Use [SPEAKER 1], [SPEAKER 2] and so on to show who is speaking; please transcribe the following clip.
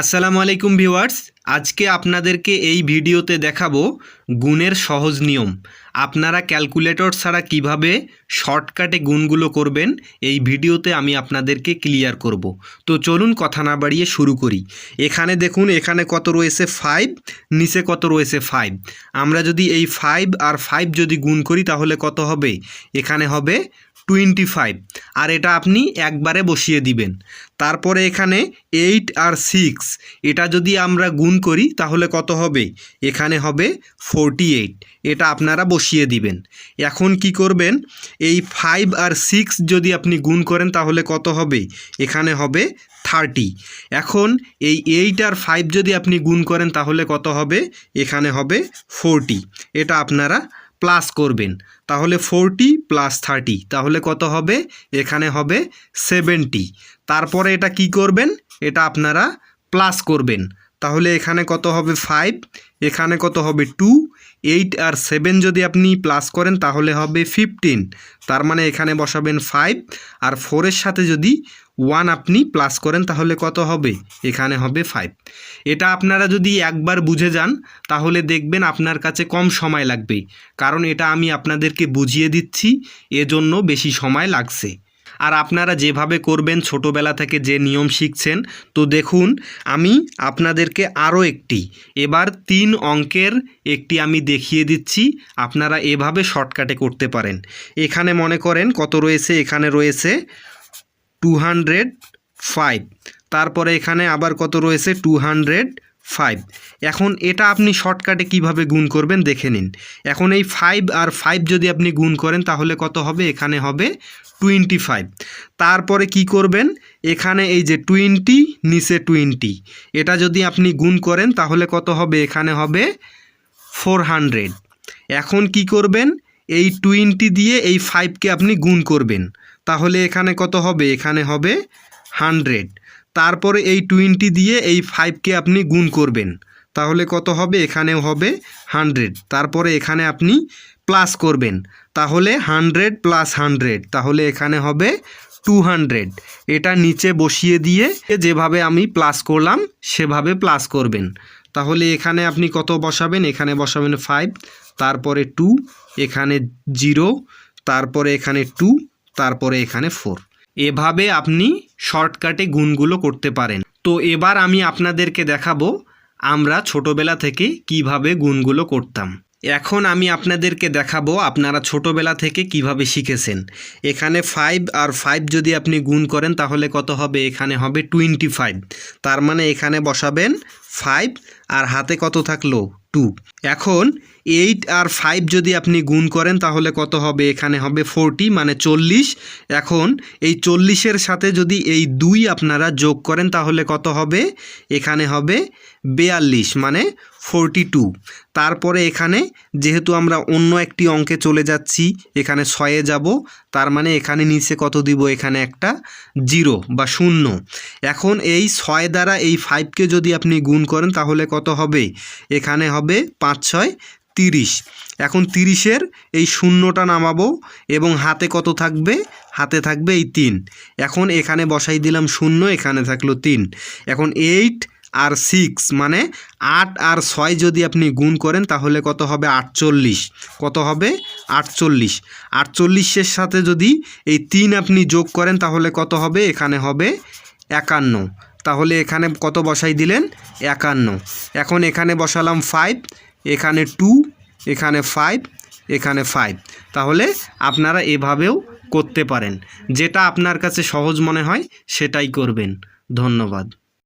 [SPEAKER 1] আসসালামু আলাইকুম ভিউয়ার্স, আজকে আপনাদেরকে এই ভিডিওতে দেখাবো গুণের সহজ নিয়ম। আপনারা ক্যালকুলেটর ছাড়া কীভাবে শর্টকাটে গুণগুলো করবেন, এই ভিডিওতে আমি আপনাদেরকে ক্লিয়ার করব। তো চলুন কথা না বাড়িয়ে শুরু করি। এখানে দেখুন, এখানে কত রয়েছে ফাইভ নিচে কত রয়েছে ফাইভ আমরা যদি এই ফাইভ আর ফাইভ যদি গুণ করি, তাহলে কত হবে? এখানে হবে টোয়েন্টি ফাইভ আর এটা আপনি একবারে বসিয়ে দিবেন। তারপরে এখানে এইট আর সিক্স এটা যদি আমরা গুণ করি, তাহলে কত হবে? এখানে হবে ফোরটি এইট এটা আপনারা বসিয়ে দিবেন। এখন কি করবেন? এই ফাইভ আর সিক্স যদি আপনি গুণ করেন, তাহলে কত হবে? এখানে হবে থার্টি এখন এই এইট আর ফাইভ যদি আপনি গুণ করেন, তাহলে কত হবে? এখানে হবে ফোরটি এটা আপনারা প্লাস করবেন। তাহলে ফোরটি প্লাস থার্টি তাহলে কত হবে? এখানে হবে সেভেন্টি তারপরে এটা কি করবেন? এটা আপনারা প্লাস করবেন। তাহলে এখানে কত হবে ফাইভ এখানে কত হবে টু এইট আর সেভেন যদি আপনি প্লাস করেন তাহলে হবে ফিফটিন তার মানে এখানে বসাবেন ফাইভ আর ফোরের সাথে যদি ওয়ান আপনি প্লাস করেন তাহলে কত হবে? এখানে হবে ফাইভ এটা আপনারা যদি একবার বুঝে যান, তাহলে দেখবেন আপনার কাছে কম সময় লাগবে। কারণ এটা আমি আপনাদেরকে বুঝিয়ে দিচ্ছি, এজন্য বেশি সময় লাগছে। আর আপনারা যেভাবে করবেন ছোটোবেলা থেকে যে নিয়ম শিখছেন, তো দেখুন, আমি আপনাদেরকে আরও একটি, এবার তিন অঙ্কের একটি আমি দেখিয়ে দিচ্ছি, আপনারা এভাবে শর্টকাটে করতে পারেন। এখানে মনে করেন কত রয়েছে? এখানে রয়েছে টু হান্ড্রেড ফাইভ, তারপরে এখানে আবার কত রয়েছে? টু হান্ড্রেড ফাইভ এখন এটা আপনি শর্টকাটে কীভাবে গুণ করবেন দেখে নিন। এখন এই ফাইভ আর ফাইভ যদি আপনি গুণ করেন, তাহলে কত হবে? এখানে হবে টোয়েন্টি ফাইভ তারপরে কি করবেন? এখানে এই যে টোয়েন্টি নিচে টোয়েন্টি এটা যদি আপনি গুণ করেন, তাহলে কত হবে? এখানে হবে ফোর হান্ড্রেড এখন কি করবেন? এই টোয়েন্টি দিয়ে এই ফাইভকে আপনি গুণ করবেন। তাহলে এখানে কত হবে? এখানে হবে হান্ড্রেড তারপরে এই টোয়েন্টি দিয়ে এই ফাইভকে আপনি গুণ করবেন। তাহলে কত হবে? এখানেও হবে হান্ড্রেড তারপরে এখানে আপনি প্লাস করবেন। তাহলে হান্ড্রেড প্লাস হান্ড্রেড তাহলে এখানে হবে টু হান্ড্রেড এটা নিচে বসিয়ে দিয়ে যেভাবে আমি প্লাস করলাম, সেভাবে প্লাস করবেন। তাহলে এখানে আপনি কত বসাবেন? এখানে বসাবেন ফাইভ তারপরে টু এখানে জিরো তারপরে এখানে টু তারপরে এখানে ফোর এভাবে আপনি শর্টকাটে গুণগুলো করতে পারেন। তো এবার আমি আপনাদেরকে দেখাবো আমরা ছোটোবেলা থেকে কীভাবে গুণগুলো করতাম। এখন আমি আপনাদেরকে দেখাবো আপনারা ছোটোবেলা থেকে কীভাবে শিখেছেন। এখানে ফাইভ আর ফাইভ যদি আপনি গুণ করেন তাহলে কত হবে? এখানে হবে টোয়েন্টি ফাইভ তার মানে এখানে বসাবেন ফাইভ আর হাতে কত থাকল টু এখন এইট আর ফাইভ যদি আপনি গুণ করেন তাহলে কত হবে? এখানে হবে ফোরটি মানে চল্লিশ। এখন এই চল্লিশের সাথে যদি এই দুই আপনারা যোগ করেন তাহলে কত হবে? এখানে হবে বেয়াল্লিশ মানে ফোরটি টু তারপরে এখানে যেহেতু আমরা অন্য একটি অঙ্কে চলে যাচ্ছি, এখানে ছয়ে যাব। তার মানে এখানে নিচে কত দিব? এখানে একটা জিরো বা শূন্য। এখন এই ছয় দ্বারা এই ফাইভকে যদি আপনি গুণ করেন, তাহলে কত হবে? এখানে হবে পাঁচ, ছয়, তিরিশ। এখন তিরিশের এই শূন্যটা নামাবো এবং হাতে কত থাকবে? হাতে থাকবে এই তিন। এখন এখানে বসাই দিলাম শূন্য, এখানে থাকল তিন। এখন এইট আর সিক্স মানে আট আর ছয় যদি আপনি গুণ করেন, তাহলে কত হবে আটচল্লিশ? কত হবে? আটচল্লিশ। আটচল্লিশের সাথে যদি এই তিন আপনি যোগ করেন, তাহলে কত হবে? এখানে হবে একান্ন। তাহলে এখানে কত বসাই দিলেন? একান্ন। এখন এখানে বসালাম ফাইভ এখানে টু এখানে ফাইভ এখানে ফাইভ তাহলে আপনারা এভাবেও করতে পারেন। যেটা আপনার কাছে সহজ মনে হয়, সেটাই করবেন। ধন্যবাদ।